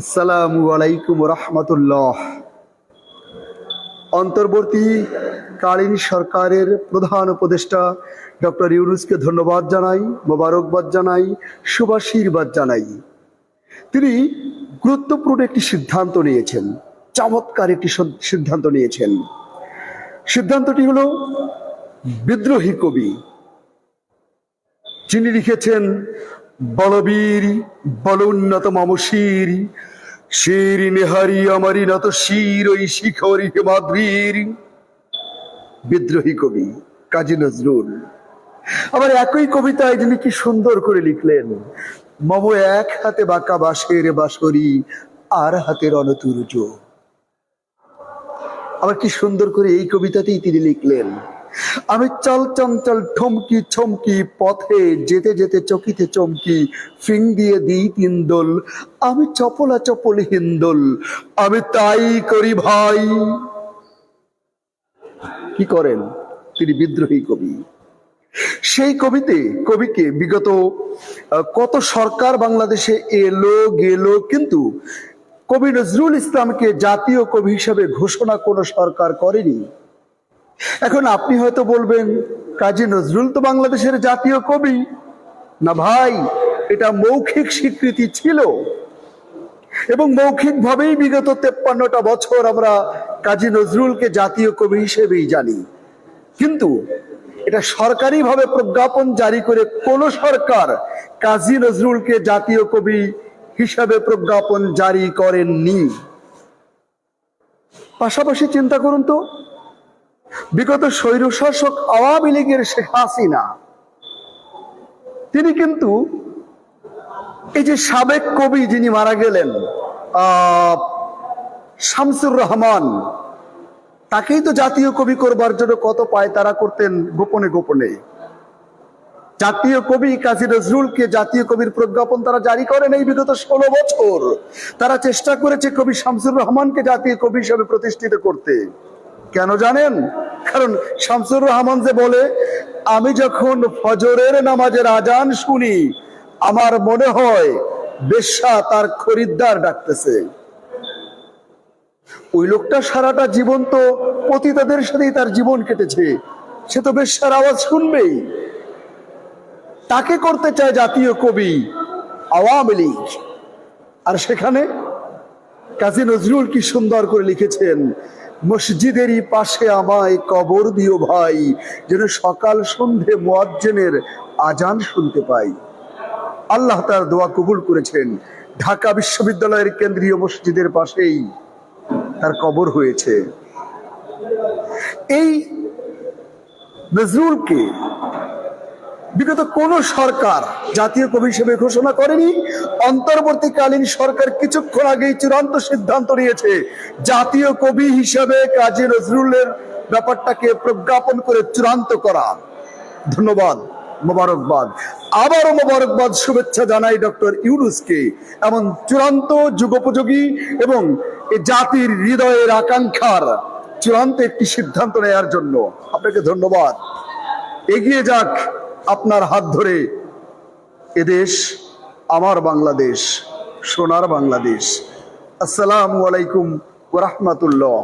আসসালামু আলাইকুম রহমতুল্লাহ। অন্তর্বর্তী কালীন সরকারের প্রধান উপদেষ্টা ডক্টর ইউনুসকে ধন্যবাদ জানাই, মোবারকবাদ জানাই, শুভাশীর্বাদ জানাই। তিনি গুরুত্বপূর্ণ একটি সিদ্ধান্ত নিয়েছেন, চমৎকার একটি সিদ্ধান্ত নিয়েছেন। সিদ্ধান্তটি হলো বিদ্রোহী কবি। যিনি লিখেছেন বলবীর বল উন্নত মামশির শির নেহারি আমারি নত শির ওই শিখরি হিমাদ্রির বিদ্রোহী কবি কাজী নজরুল। আবার একই কবিতায় যিনি কি সুন্দর করে লিখলেন, মম এক হাতে বাঁকা বাঁশের বাঁশরি আর হাতে রণতুর্য। আবার কি সুন্দর করে এই কবিতাতেই তিনি লিখলেন আমি চল চঞ্চল ঠমকি ছমকি পথে যেতে যেতে চকিতে চমকি ফিং দিয়ে দিই তিন দোল। আমি চপলা চপল হিন্দোল, আমি তাই করি ভাই। কি করেন তিনি বিদ্রোহী কবি। সেই কবিতে, কবিকে বিগত কত সরকার বাংলাদেশে এলো গেল, কিন্তু কবি নজরুল ইসলামকে জাতীয় কবি হিসাবে ঘোষণা কোনো সরকার করেনি। এখন আপনি হয়তো বলবেন, কাজী নজরুল তো বাংলাদেশের জাতীয় কবি। না ভাই, এটা মৌখিক স্বীকৃতি ছিল। এবং মৌখিকভাবেই বিগত তেপ্পান্নটা বছর আমরা কাজী নজরুলকে জাতীয় কবি হিসেবেই জানি। কিন্তু এটা সরকারিভাবে প্রজ্ঞাপন জারি করে কোন সরকার কাজী নজরুলকে জাতীয় কবি হিসাবে প্রজ্ঞাপন জারি করেননি। পাশাপাশি চিন্তা করুন তো বিগত স্বৈরশাসক আওয়ামী লীগের শেখ হাসিনা, তিনি কিন্তু এই যে সাবেক কবি যিনি মারা গেলেন শামসুর রহমান, তাকেই তো জাতীয় কবি করবার জন্য কত পায় তারা করতেন গোপনে গোপনে। জাতীয় কবি কাজী নজরুলকে জাতীয় কবির প্রজ্ঞাপন তারা জারি করেন এই বিগত ষোলো বছর। তারা চেষ্টা করেছে কবি শামসুর রহমানকে জাতীয় কবি হিসেবে প্রতিষ্ঠিত করতে। কেন জানেন? কারণ শামসুর রহমান যে বলে, আমি যখন ফজরের নামাজের আজান শুনি, আমার মনে হয় বেশ্যা তার খরিদ্দার ডাকতেছে। ওই লোকটা সারাটা জীবন তো পতিতাদের সাথেই তার জীবন কেটেছে। সে তো বেশ্যার আওয়াজ শুনবেই। তাকে করতে চায় জাতীয় কবি আওয়ামী লীগ। আর সেখানে কাজী নজরুল কি সুন্দর করে লিখেছেন মসজিদেরই পাশে আমায় কবর দিও ভাই, যেন সকাল সন্ধে মোয়াজ্জেনের আজান শুনতে পাই। আল্লাহ তার দোয়া কবুল করেছেন। ঢাকা বিশ্ববিদ্যালয়ের কেন্দ্রীয় মসজিদের পাশেই তার কবর হয়েছে। এই নজরুলকে বিগত কোন সরকার জাতীয় কবি হিসেবে ঘোষণা করেনি। অন্তর্বর্তীকালীন সরকার কিছুক্ষণ আগেই চূড়ান্ত সিদ্ধান্ত নিয়েছে, জাতীয় কবি হিসেবে কাজী নজরুলের ব্যাপারটাকে প্রজ্ঞাপন করে চূড়ান্ত করা। ধন্যবাদ, মোবারকবাদ। আবারও মোবারকবাদ, শুভেচ্ছা জানাই ডক্টর ইউনুসকে। এমন চূড়ান্ত যুগোপযোগী এবং এ জাতির হৃদয়ের আকাঙ্ক্ষার চূড়ান্ত একটি সিদ্ধান্ত নেয়ার জন্য আপনাকে ধন্যবাদ। এগিয়ে যাক আপনার হাত ধরে এদেশ আমার বাংলাদেশ সোনার বাংলাদেশ। আসসালামু আলাইকুম ওরহমতুল্লাহ